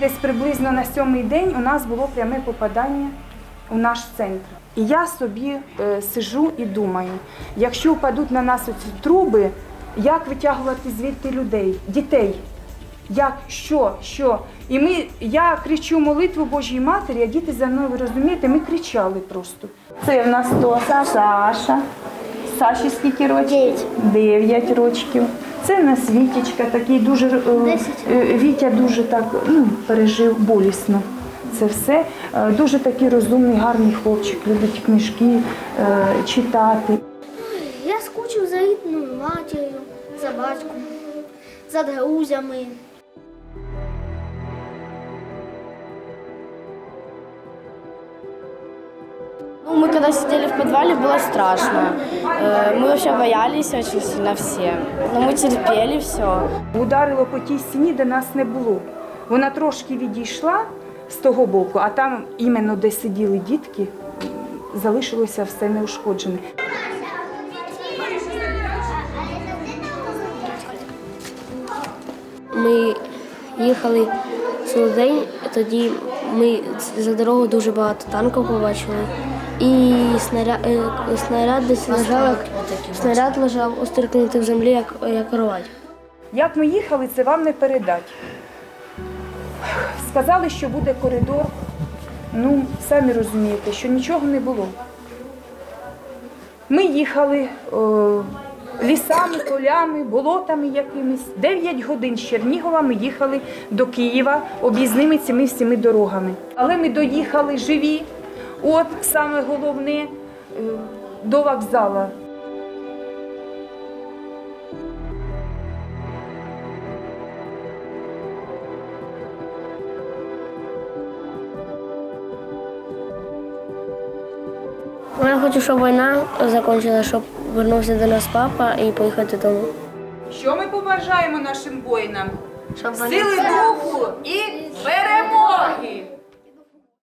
Десь приблизно на сьомий день у нас було пряме попадання у наш центр. І я собі е, сижу і думаю, якщо впадуть на нас оці труби, як витягувати звідти людей, дітей? Як, що, що? І ми, я кричу молитву Божій Матері, а діти за мною, ви розумієте, ми кричали просто. Це в нас то Саша. Саші скільки років? Дев'ять. Дев'ять років. Це в нас Вітічка, такий дуже е, е, Вітя дуже так ну, пережив болісно. Це все. Е, Дуже такий розумний, гарний хлопчик, любить книжки е, читати. Я скучив за рідною матір'ю, за батьком, за друзями. мы когда сидели в подвале, было страшно. Э, Мы вообще боялись очень сильно все. Но мы терпели все. Ударило по тій стіні, де нас не було. Вона трошки відійшла з того боку, а там, іменно де сиділи дітки, залишилося все неушкоджене. Ми їхали цілий день, тоді ми за дорогу дуже багато танків побачили. І снаряд, снаряд десь лежав, як, снаряд лежав острикнутий в землі, як, як кровать. Як ми їхали, це вам не передать. Сказали, що буде коридор. Ну, самі розумієте, що нічого не було. Ми їхали о, лісами, полями, болотами якимись. Дев'ять годин з Чернігова ми їхали до Києва об'їзними цими всіми дорогами. Але ми доїхали живі. От саме головне е, до вокзала. Я хочу, щоб війна закінчилася, щоб повернувся до нас папа і поїхати додому. Що ми побажаємо нашим воїнам? Щоб вони Сили духу і перемоги!